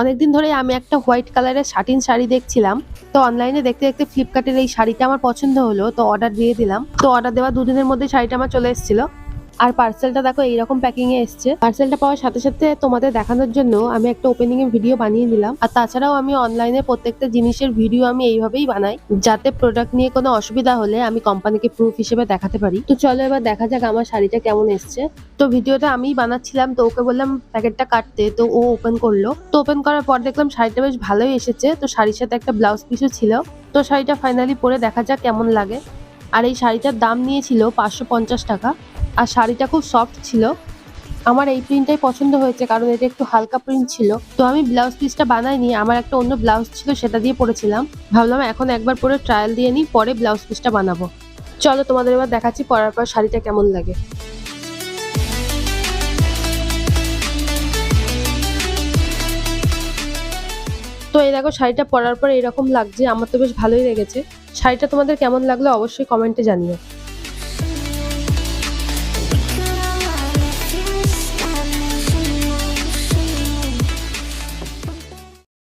অনেকদিন ধরে আমি একটা হোয়াইট কালারের শাটিন শাড়ি দেখছিলাম। তো অনলাইনে দেখতে দেখতে ফ্লিপকার্টের এই শাড়িটা আমার পছন্দ হলো, তো অর্ডার দিয়ে দিলাম। তো অর্ডার দেওয়া দুদিনের মধ্যে শাড়িটা আমার চলে এসেছিল। আর পার্সেলটা দেখো, এইরকম প্যাকিং এ এসছে। পার্সেলটা পাওয়ার সাথে সাথে তোমাদের দেখানোর জন্য আমি একটা ওপেনিং এর ভিডিও বানিয়ে দিলাম। আর তাছাড়াও আমি অনলাইনে প্রত্যেকটা জিনিসের ভিডিও আমি এইভাবেই বানাই, যাতে প্রোডাক্ট নিয়ে কোনো অসুবিধা হলে আমি কোম্পানিকে প্রুফ হিসেবে দেখাতে পারি। তো চলো এবার দেখা যাক আমার শাড়িটা কেমন এসছে। তো ভিডিওটা আমিই বানাচ্ছিলাম, তো ওকে বললাম প্যাকেটটা কাটতে, তো ও ওপেন করল। তো ওপেন করার পর দেখলাম শাড়িটা বেশ ভালোই এসেছে, তো শাড়ির সাথে একটা ব্লাউজ পিসও ছিল। তো শাড়িটা ফাইনালি পরে দেখা যাক কেমন লাগে। আর এই শাড়িটার দাম নিয়েছিল পাঁচশো পঞ্চাশ টাকা। আর শাড়িটা খুব সফট ছিল। আমার এই প্রিন্টটাই পছন্দ হয়েছে, কারণ এটা একটু হালকা প্রিন্ট ছিল। তো আমি ব্লাউজ পিসটা বানাইনি, আমার একটা অন্য ব্লাউজ ছিল, সেটা দিয়ে পরেছিলাম। ভাবলাম এখন একবার পরে ট্রায়াল দিয়ে নিই, পরে ব্লাউজ পিসটা বানাবো। চলো তোমাদের এবার দেখাচ্ছি পরার পর শাড়িটা কেমন লাগে। তো এই দেখো, শাড়িটা পরার পর এরকম লাগছে, আমার তো বেশ ভালোই লেগেছে। শাড়িটা তোমাদের কেমন লাগল অবশ্যই কমেন্টে জানিও।